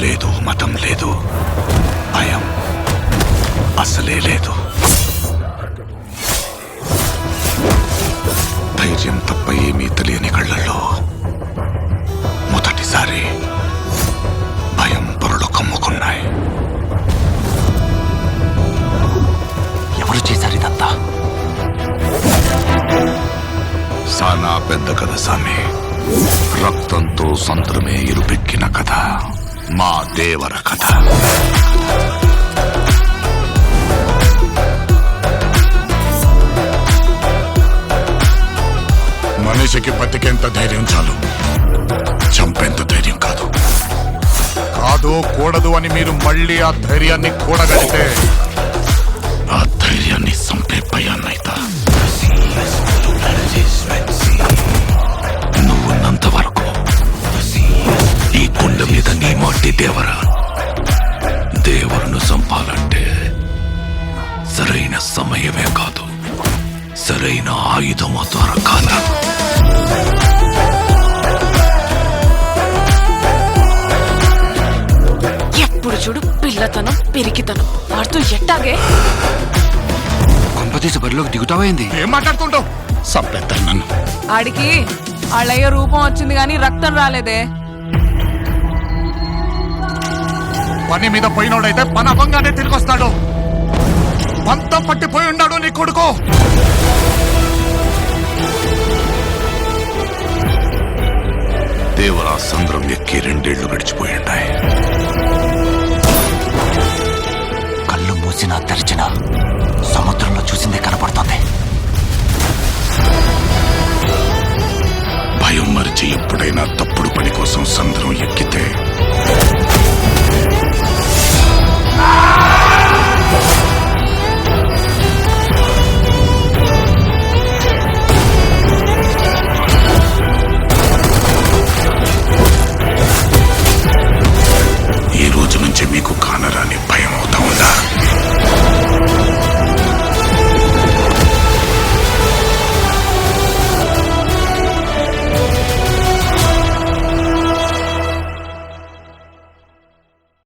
లేదు మతం లేదు. భయం అసలే లేదు. ధైర్యం తప్ప ఏమీ తెలియని కళ్ళల్లో మొదటిసారి భయం పొరలు కమ్ముకున్నాయి. ఎవరు చేశారు ఇదంతా? సానా పెద్ద కథ సామి. రక్తంతో సంత్రమే ఇరుపెక్కిన కథ. మా దేవర కథ. మనిషికి బతికేంత ధైర్యం చాలు. చంపేంత ధైర్యం కాదు. కాదు కూడదు అని మీరు మళ్ళీ ఆ ధైర్యాన్ని కూడగలిగితే ఆ ధైర్యాన్ని చంపే కాదు. సరైన ఆయుధము దొరకాల ఎప్పుడు చూడు పిల్లతనం పిరికితనం. వాడుతూ ఎట్టాగే? కొంపతీసి బరిలోకి దిగుతావైంది ఏం మాట్లాడుతుంటావు? చంపేస్తారు నన్ను. ఆడికి వాళ్ళయ్య రూపం వచ్చింది కానీ రక్తం రాలేదే. పని మీద పోయినోడైతే పని అవ్వంగానే తిరిగి వస్తాడు పంతం పట్టిపోయి ఉన్నాడు నీ కొడుకు. దేవరా సంద్రం ఎక్కి రెండేళ్ళు గడిచిపోయింటాయి కళ్ళు మూసినా తెరిచినా సముద్రంలో చూసిందే కనపడుతుంది. భయం మరిచి ఎప్పుడైనా తప్పుడు పని కోసం సంద్రం ఎక్కితే